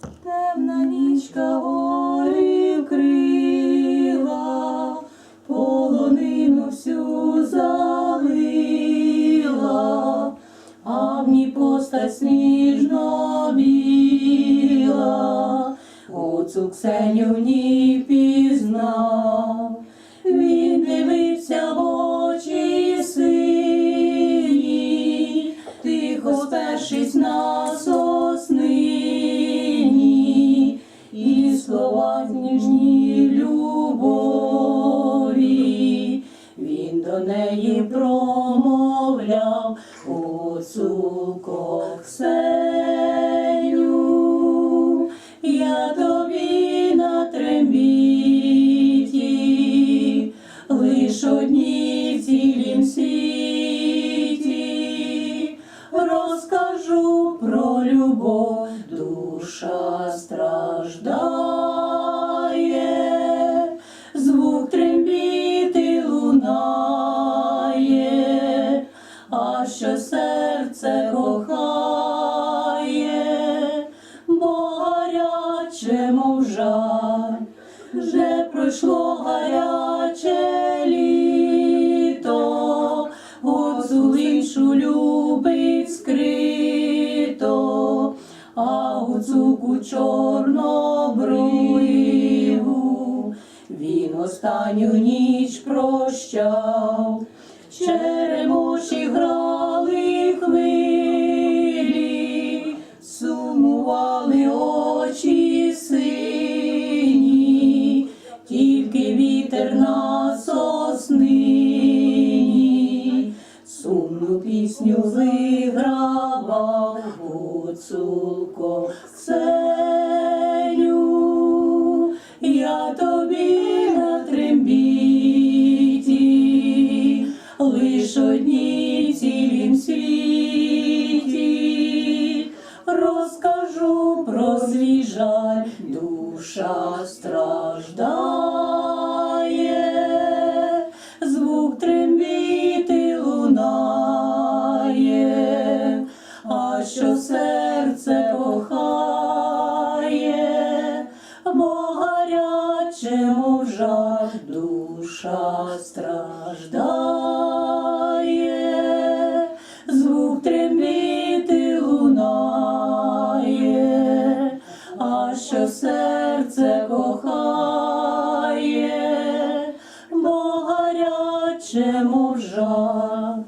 Темна нічка гори вкрила, полонину всю залила, а в ній постать сніжно біла, оцю Ксеню в ній пізнав. Він дивився промовляв оцулко Ксеню, я тобі на трембіті, лиш одні цілім світі, розкажу про любов, душа страждає, серце кохає, бо гаряче, мов жаль, вже пройшло гаряче літо, оцю іншу любить скрито, а гуцуку чорнобриву він останню ніч прощав, черемоші грали пісню вигравав гуцулко. Ксеню, я тобі на трембіті, лиш одній цілім світі, розкажу про свій жаль, душа страждає, що серце кохає, бо гаряче, мов жар душа страждає, звук трембіти лунає, а що серце кохає, бо гаряче, мов жар